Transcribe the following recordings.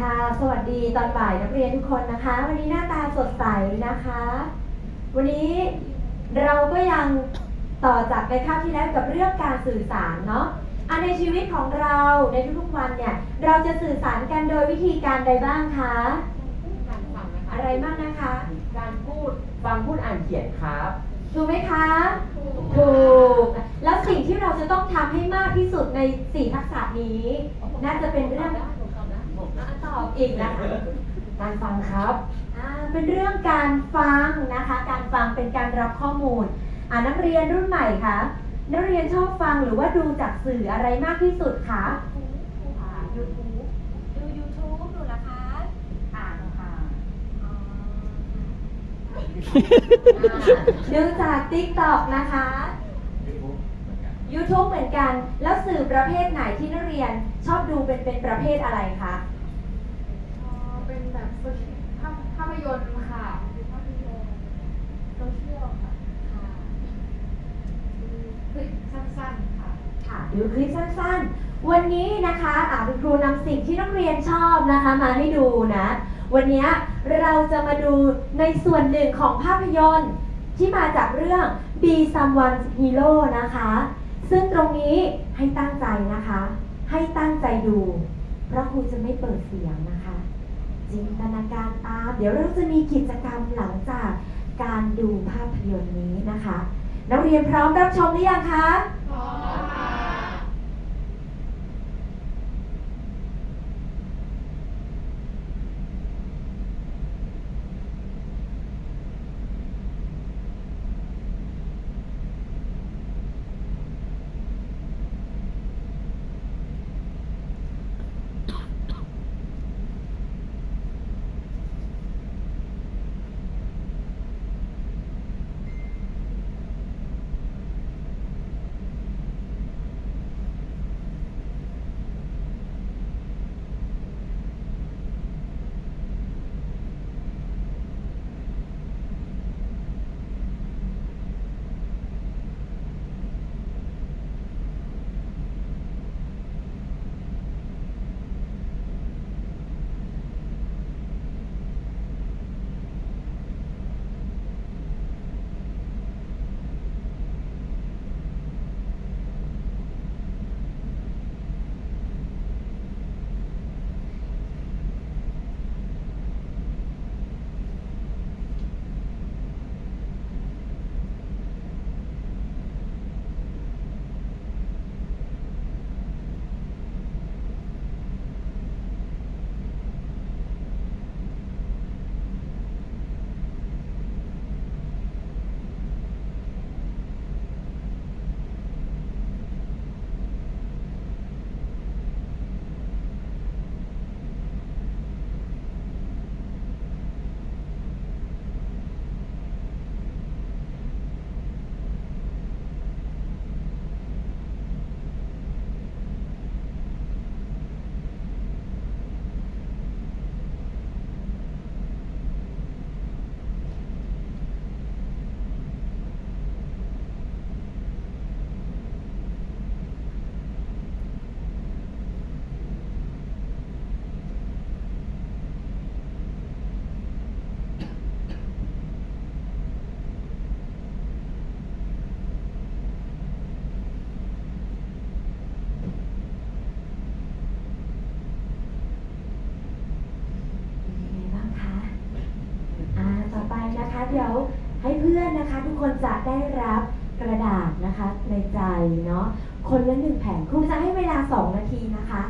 ค่ะ สวัสดีตอนบ่ายนักเรียนทุกคนนะคะ วันนี้หน้าตาสดใสนะคะ วันนี้เราก็ยังต่อจากในคาบที่แล้วกับเรื่องการสื่อสารเนาะอันในชีวิตของเราในทุกๆวันเนี่ยเราจะสื่อสารกันโดยวิธีการใดบ้างคะ การฟังนะคะอะไรบ้างนะคะ การพูดฟังพูดอ่านเขียนครับ ถูกไหมคะ ถูก แล้วสิ่งที่เราจะต้องทำให้มากที่สุดในสี่ทักษะนี้ น่าจะเป็นเรื่อง อะตอบอีกนะคะ การฟังครับอ่าเป็นเรื่องการฟังนะคะ การฟังเป็นการรับข้อมูลอ่านักเรียนรุ่นใหม่คะนักเรียนชอบฟังหรือว่าดูจากสื่ออะไรมากที่สุดคะอ่า YouTube ดู YouTube ดูละคะอ่านค่ะอ๋ออ่าดูจาก TikTok นะคะ YouTube เหมือนกัน แล้วสื่อประเภทไหนที่นักเรียนชอบดูเป็นเป็นประเภทอะไรคะอ๋อ ภาพภาพยนตร์ค่ะภาพยนตร์โซเชียลค่ะดูคลิปสั้นๆค่ะ ค่ะดูคลิปสั้นๆ วันนี้นะคะอ่าคุณครูนำสิ่งที่นักเรียนชอบนะคะมาให้ดูนะ วันนี้เราจะมาดูในส่วนหนึ่งของภาพยนตร์ที่มาจากเรื่อง Be Someone Hero นะคะ ซึ่งตรงนี้ให้ตั้งใจนะคะ ให้ตั้งใจดู เพราะครูจะไม่เปิดเสียงนะคะจินต เดี๋ยวเราจะมีกิจกรรมหลังจากการดูภาพยนตร์นี้นะคะ นักเรียนพร้อมรับชมหรือยังคะ เดี๋ยวให้เพื่อนนะคะ ทุกคนจะได้รับกระดาษนะคะในใจเนาะคนละหนึ่งแผ่นครูจะให้เวลา 2 นาทีนะคะ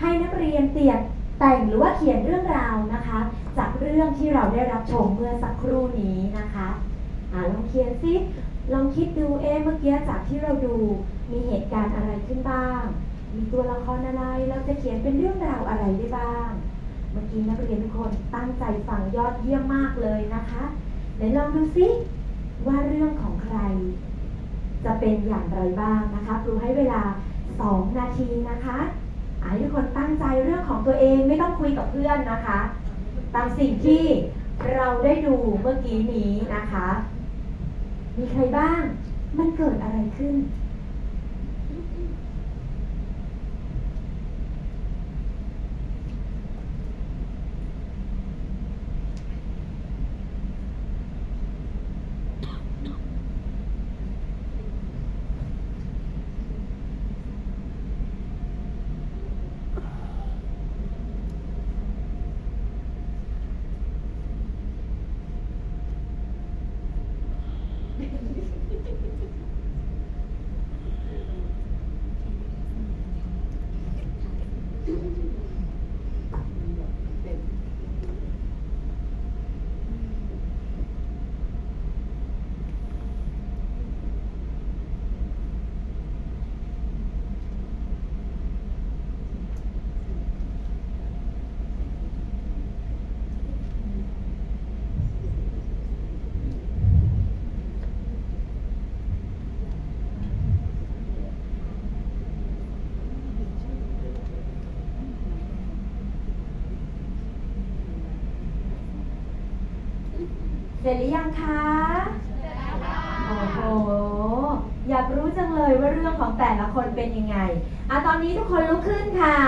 ให้นักเรียนเตียนแต่งหรือว่าเขียนเรื่องราวนะคะ จากเรื่องที่เราได้รับชมเมื่อสักครู่นี้นะคะอ่าลองเขียนซิลองคิดดูเอ๊ะเมื่อกี้จากที่เราดูมีเหตุการณ์อะไรขึ้นบ้าง มีตัวละครอะไรเราจะเขียนเป็นเรื่องราวอะไรได้บ้าง เมื่อกี้นักเรียนทุกคนตั้งใจฟังยอดเยี่ยมมากเลยนะคะ ไหนลองดูซิว่าเรื่องของใคร จะเป็นอย่างไรบ้างนะคะครูให้เวลา 2 นาทีนะคะอาทุกคนตั้งใจเรื่องของตัวเองไม่ต้องคุยกับเพื่อนนะคะ ตามสิ่งที่เราได้ดูเมื่อกี้นี้นะคะ มีใครบ้าง มันเกิดอะไรขึ้น ร็จหรือยังคะโอ้โหอยากรู้จังเลยว่าเรื่องของแต่ละคนเป็นยังไงอะตอนนี้ทุกคนลุกขึ้นค่ะ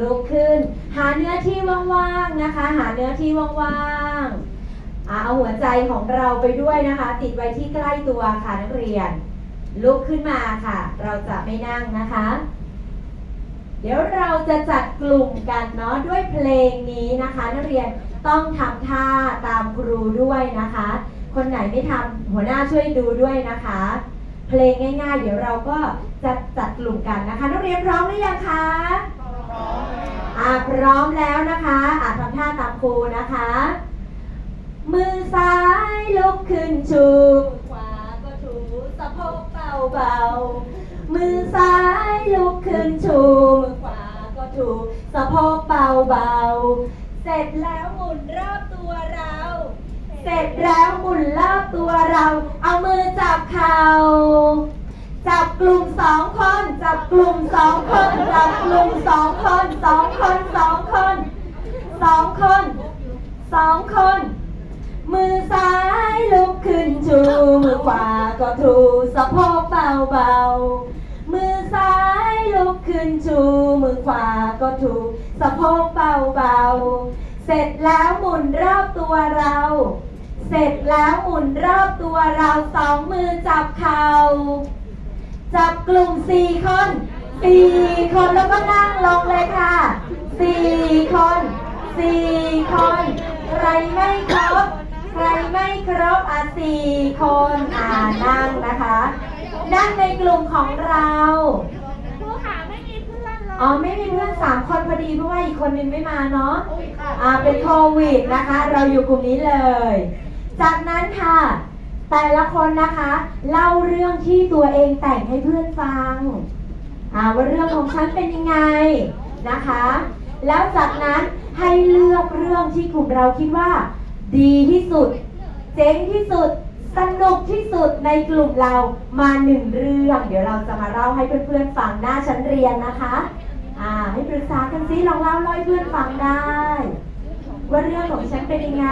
ลุกขึ้น หาเนื้อที่ว่างๆนะคะ หาเนื้อที่ว่างๆอะเอาหัวใจของเราไปด้วยนะคะ ติดไว้ที่ใกล้ตัวค่ะนักเรียน ลุกขึ้นมาค่ะ เราจะไม่นั่งนะคะ เดี๋ยวเราจะจัดกลุ่มกันเนาะด้วยเพลงนี้นะคะ นักเรียนต้องทำท่าตามครูด้วยนะคะ คนไหนไม่ทำหัวหน้าช่วยดูด้วยนะคะ เพลงง่าย ๆ เดี๋ยวเราก็จะจัดกลุ่มกันนะคะ นักเรียนพร้อมหรือยังคะอ่าพร้อมแล้วนะคะอ่าทำท่าตามครูนะคะ มือซ้ายลุกขึ้นชูมือขวาก็ถูสะโพกเบาๆ มือซ้ายลุกขึ้นชูมือขวาก็ถูสะโพกเบาๆเสร็จแล้วหมุนรอบตัวเรา เสร็จแล้วหมุนรอบตัวเรา เอามือจับเข่าจับกลุ่มสองคนจับกลุ่มสองคนจับกลุ่มสองคนสองคนสองคนสองคนสองคน มือซ้ายลุกขึ้นชูมือขวาก็ถูสะโพกเบาๆมือซ้า ชูมือขวาก็ถูกสะโพกเบาๆ เสร็จแล้วหมุนรอบตัวเรา เสร็จแล้วหมุนรอบตัวเราสองมือจับเข่าจับกลุ่มสี่คนสี่คนแล้วก็นั่งลงเลยค่ะสี่คนสี่คน ใครไม่ครบ ใครไม่ครบอะสี่คนอ่านั่งนะคะ นั่งในกลุ่มของเรา อนเลยอ๋อไม่มีเพื่อนสามคนพอดีเพราะว่าอีกคนนึงไม่มาเนาะอ่าเป็นโควิดนะคะ เราอยู่กลุ่มนี้เลย จากนั้นค่ะ แต่ละคนนะคะ เล่าเรื่องที่ตัวเองแต่งให้เพื่อนฟังอ่าว่าเรื่องของฉันเป็นยังไงนะคะ แล้วจากนั้นให้เลือกเรื่องที่กลุ่มเราคิดว่า ดีที่สุด เจ๋งที่สุดสนุกที่สุดในกลุ่มเรามาหนึ่งเรื่อง เดี๋ยวเราจะมาเล่าให้เพื่อนๆฟังหน้าชั้นเรียนนะคะ อ่าให้ปรึกษากันซิลองเล่าให้เพื่อนฟังได้ ว่าเรื่องของฉันเป็นยังไง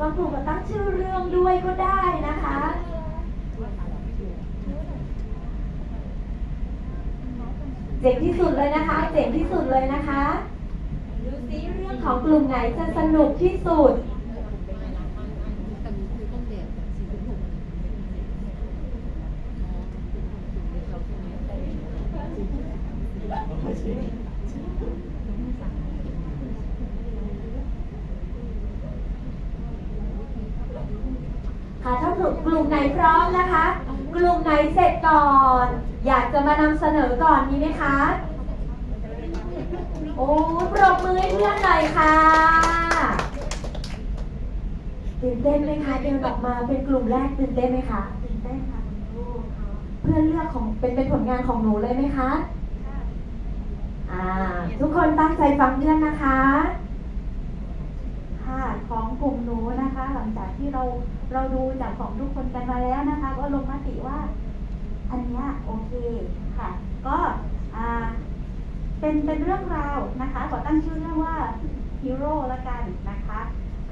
บางกลุ่มก็ตั้งชื่อเรื่องด้วยก็ได้นะคะ เจ๋งที่สุดเลยนะคะ เจ๋งที่สุดเลยนะคะ ดูซิเรื่องของกลุ่มไหนจะสนุกที่สุด ค่ะถ้ากลุ่มกไหนพร้อมนะคะ กลุ่มไหนเสร็จก่อน อยากจะมานำเสนอก่อนมีไหมคะ โอ้ปรบมือให้เพื่อนหน่อยค่ะตื่นเต้นไหมคะเดินออกมาเป็นกลุ่มแรกตื่นเต้นไหมคะตื่นเต้นค่ะเพื่อนเลือกของเป็นเป็นผลงานของหนูเลยไหมคะอ่าทุกคนตั้งใจฟังเพื่อนนะคะค่ะของกลุ่มหนูนะคะ หลังจากที่เรา เราดูจากของทุกคนกันมาแล้วนะคะ ก็ลงมติว่า อันนี้โอเคค่ะ ก็เป็นเป็นเรื่องราวนะคะขอตั้งชื่อเรื่องว่าฮีโร่ละกันนะคะ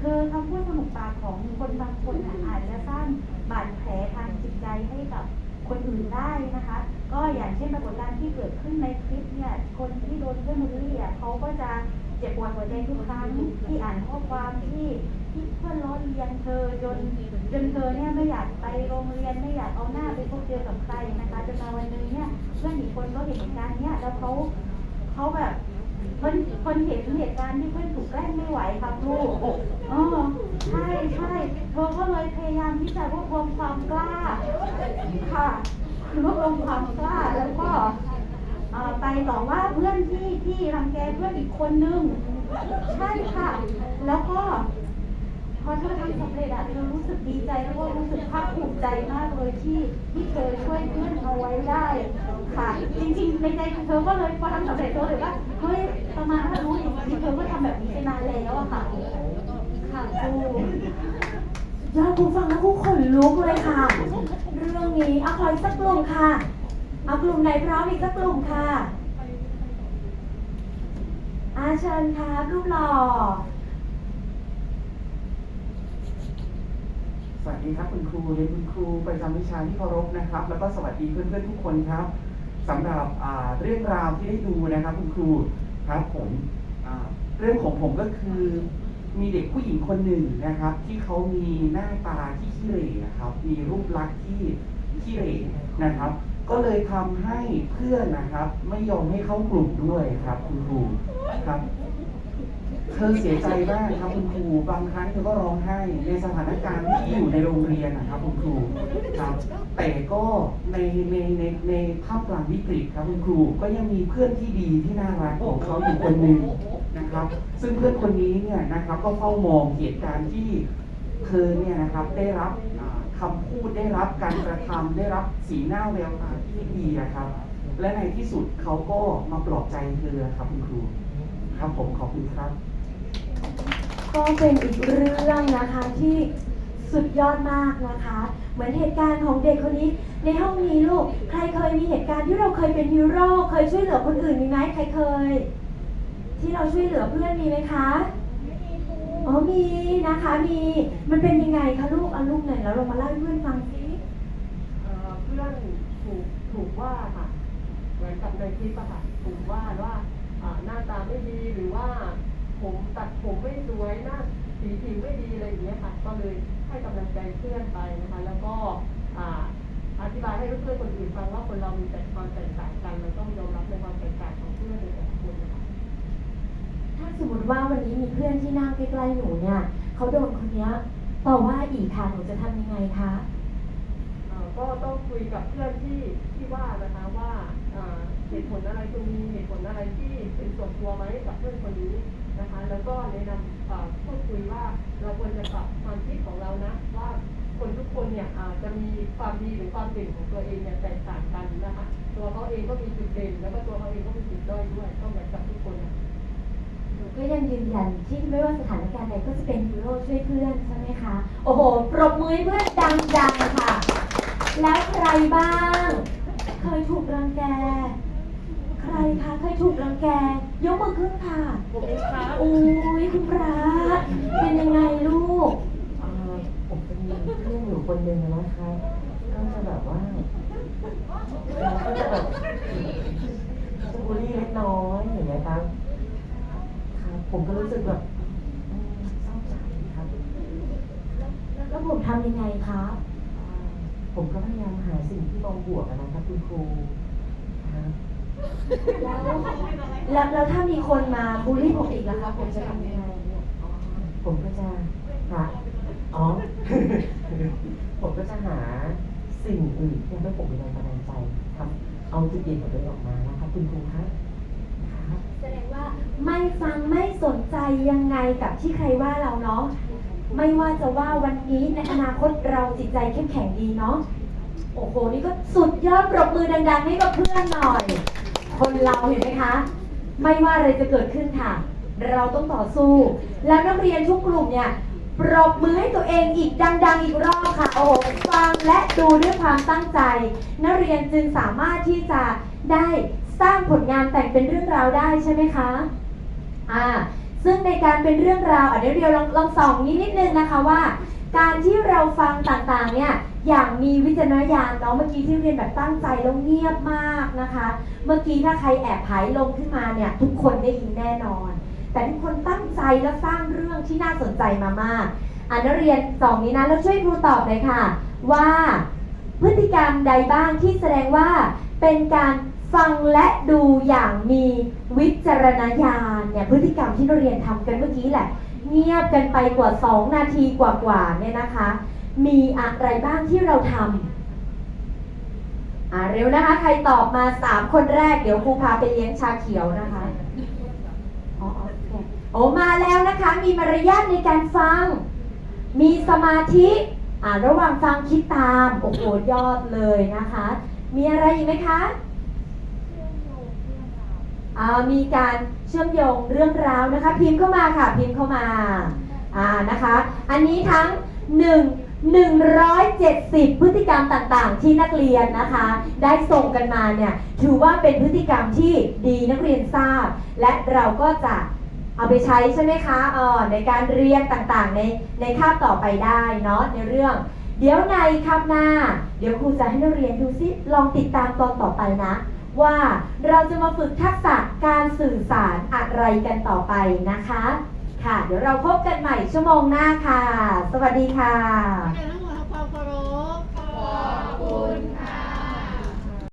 คือคำพูดสนุกปากของคนบางคนอาจจะสร้างบาดแผลทางจิตใจให้กับคนอื่นได้นะคะ ก็อย่างเช่นปรากฏการณ์ที่เกิดขึ้นในคลิปเนี่ย คนที่โดนเพื่อนบูลลี่อะเขาก็จะเจ็บปวดหัวใจทุกครั้งที่อ่านข้อความที่ ที่เพื่อล้อเลียนเธอจนจนเธอเนี่ยไม่อยากไปโรงเรียนไม่อยากเอาหน้าไปพบเจอกับใครนะคะจนมาวันหนึงเนี่ยเพื่อนอีกคนก็เห็นเหตุการณ์เนี้ยแล้วเขาเขาแบบคนคนเห็นเหตุการณ์ที่เพื่อนถูกแกล้งไม่ไหวครับลูกเออใช่ใช่เธอก็เลยพยายามที่จะรวบรวมความกล้า ค่ะรวบรวมความกล้าแล้วก็ไปต่อว่าเพื่อนที่ที่รังแกเพื่อนอีกคนนึง ใช่ค่ะ แล้วก็ พอเธอทำสำเร็จอะเธอรู้สึกดีใจแล้วก็รู้สึกภาคภูมิใจมากเลยที่ที่เธอช่วยเพื่อนเอาไว้ได้ค่ะจริงๆในใจเธอก็เลยพอทำสำเร็จเธอเลยว่าเฮ้ยประมาณถ้ารู้อย่างนี้เธอก็ทำแบบนี้ไปนานแล้วอะค่ะค่ะครูยอดครูฟังแล้วครูขนลุกเลยค่ะ เรื่องนี้เอาขออีกสักกลุ่มค่ะเอากลุ่มไหนพร้อมอีกสักกลุ่มค่ะอาเชิญครับรูปหล่อ วัสดีครับคุณครูเรียนคุณครูประจำวิชาที่เคารพนะครับ แล้วก็สวัสดีเพื่อนๆทุกคนครับสำหรับเรื่องราวที่ได้ดูนะครับ คุณครูครับผมเรื่องของผมก็คือ มีเด็กผู้หญิงคนหนึ่งนะครับ ที่เขามีหน้าตาที่ขี้เหร่นะครับ มีรูปลักษณ์ที่ขี้เหร่นะครับ ก็เลยทำให้เพื่อนนะครับ ไม่ยอมให้เข้ากลุ่มด้วยครับ คุณครูครับ เธอเสียใจมากครับคุณครูบางครั้งเธอก็ร้องไห้ในสถานการณ์ที่อยู่ในโรงเรียนนะครับคุณครูครับ แต่ก็ในในในในท่ามกลางวิกฤตครับคุณครูก็ยังมีเพื่อนที่ดีที่น่ารักของเขาอยู่คนหนึ่งนะครับ ซึ่งเพื่อนคนนี้เนี่ยนะครับก็เฝ้ามองเหตุการณ์ที่เธอเนี่ยนะครับได้รับอ่าคำพูดได้รับการกระทำได้รับสีหน้าแววตาที่ดีนะครับ และในที่สุดเขาก็มาปลอบใจเธอครับคุณครูครับผมขอบคุณครับ ก็เป็นอีกเรื่องนะคะที่สุดยอดมากนะคะ เหมือนเหตุการณ์ของเด็กคนนี้ในห้องนี้ลูก ใครเคยมีเหตุการณ์ที่เราเคยเป็นฮีโร่เคยช่วยเหลือคนอื่นมีไหมใครเคย ที่เราช่วยเหลือเพื่อนมีไหมคะอ๋อมีนะคะมีมันเป็นยังไงคะลูกเอาลูกหน่อยแล้วเรามาเล่าให้เพื่อนฟังสิเอ่เพื่อนถูกถูกว่าค่ะเหมือนกับในคลิปอะค่ะถูกว่าว่าหน้าตาไม่ดีหรือว่า ผมตัดผมไม่สวยหน้าสีผิวไม่ดีอะไรอย่างเงี้ยค่ะ ก็เลยให้กำลังใจเพื่อนไปนะคะ แล้วก็อ่าอธิบายให้เพื่อนๆคนอื่นฟังว่าคนเรามีแต่ความแตกต่างกันเราต้องยอมรับในความแตกต่างของเพื่อนในแต่ละคนนะคะถ้าสมมติว่าวันนี้มีเพื่อนที่นั่งใกล้ๆหนูเนี่ยเขาโดนคนเนี้ยต่อว่าอีกค่ะหนูจะทำยังไงคะเอ่อก็ต้องคุยกับเพื่อนที่ที่ว่านะคะว่าเอ่อเหตุผลอะไรคุณมีเหตุผลอะไรที่เป็นส่วนตัวไหมกับเพื่อนคนนี้ นะคะแล้วก็แนะนำพูดคุยว่าเราควรจะปรับความคิดของเรานะว่าคนทุกคนเนี่ยอาจจะมีความดีหรือความเด่นของตัวเองเนี่ยแตกต่างกันนะคะตัวเขาเองก็มีจุดเด่น แล้วก็ตัวเขาเองก็มีจุดด้อยด้วยก็เหมือนกับทุกคนนะหนูก็ยังยืนยันที่ไม่ว่าสถานการณ์ใดก็จะเป็นฮีโร่ช่วยเพื่อนใช่ไหมคะโอ้โหปรบมือเพื่อนดังๆค่ะ แล้วใครบ้าง เคยถูกรังแก ใครคะเคยถูกรังแก ยกมือขึ้นค่ะผมเองครับโอ้ยคุณพระเป็นยังไงลูกเอ่อผมจะมีเพื่อนอยู่คนหนึ่งนะคะก็จะแบบว่าเราก็จะแบบจะบูลลี่เล็กน้อยอย่างเงี้ยครับครับผมก็รู้สึกแบบอืมเศร้าใจครับ แล้วผมทำยังไงคะอ่าผมก็พยายามหาสิ่งที่มองบวกอะนะครับคุณครูครับ แล้วแล้วถ้ามีคนมาบูลลี่ผมอีกล่ะคะผมจะทำยังไงผมก็จะหาอ๋อ ผมก็จะหาสิ่งอื่นที่ทำให้ผมมีแรงบันดาลใจครับเอาจุดเด่นของตัวเองออกมานะครับคุณครูครับครับแสดงว่าไม่ฟังไม่สนใจยังไงกับที่ใครว่าเราเนาะไม่ว่าจะว่าวันนี้ในอนาคตเราจิตใจเข้มแข็งดีเนาะโอ้โห นี่ก็สุดยอดปรบมือดังๆให้กับเพื่อนหน่อย คนเราเห็นไหมคะ ไม่ว่าอะไรจะเกิดขึ้นค่ะ เราต้องต่อสู้ แล้วนักเรียนทุกกลุ่มเนี่ยปรบมือให้ตัวเองอีกดัง ๆ อีกรอบค่ะ โอ้โหฟังและดูด้วยความตั้งใจ นักเรียนจึงสามารถที่จะได้สร้างผลงานแต่งเป็นเรื่องราวได้ใช่ไหมคะอ่าซึ่งในการเป็นเรื่องราวอะเดี๋ยวเรียวลองลองส่องนิดนิดนึงนะคะว่า การที่เราฟังต่างๆเนี่ยอย่างมีวิจารณญาณเนาะเมื่อกี้ที่เรียนแบบตั้งใจแล้วเงียบมากนะคะ เมื่อกี้ถ้าใครแอบหายลมขึ้นมาเนี่ยทุกคนได้ยินแน่นอน แต่ทุกคนตั้งใจและสร้างเรื่องที่น่าสนใจมามากอ่านักเรียนสองนี้นะแล้วช่วยครูตอบเลยค่ะ ว่าพฤติกรรมใดบ้างที่แสดงว่าเป็นการฟังและดูอย่างมีวิจารณญาณเนี่ยพฤติกรรมที่นักเรียนทำกันเมื่อกี้แหละ เงียบกันไปกว่า 2 นาทีกว่าๆเนี่ยนะคะ มีอะไรบ้างที่เราทำอ่าเร็วนะคะ ใครตอบมา 3 คนแรกเดี๋ยวครูพาไปเลี้ยงชาเขียวนะคะอ๋อโอเคโอ้มาแล้วนะคะ มีมารยาทในการฟัง มีสมาธิอ่าระหว่างฟังคิดตาม โอ้โหยอดเลยนะคะ มีอะไรอีกไหมคะ มีการเชื่อมโยงเรื่องราวนะคะ พิมพ์เข้ามาค่ะพิมพ์เข้ามาอ่านะคะ อันนี้ทั้ง 1 170 พฤติกรรมต่างๆ ที่นักเรียนนะคะ ได้ส่งกันมาเนี่ยถือว่าเป็นพฤติกรรมที่ดีนักเรียนทราบ และเราก็จะเอาไปใช้ใช่ไหมคะเออในการเรียนต่างๆ ในในคาบต่อไปได้เนาะในเรื่อง เดี๋ยวในคาบหน้า เดี๋ยวครูจะให้นักเรียนดูซิลองติดตามตอนต่อไปนะ ว่าเราจะมาฝึกทักษะการสื่อสารอะไรกันต่อไปนะคะ ค่ะ เดี๋ยวเราพบกันใหม่ชั่วโมงหน้าค่ะ สวัสดีค่ะ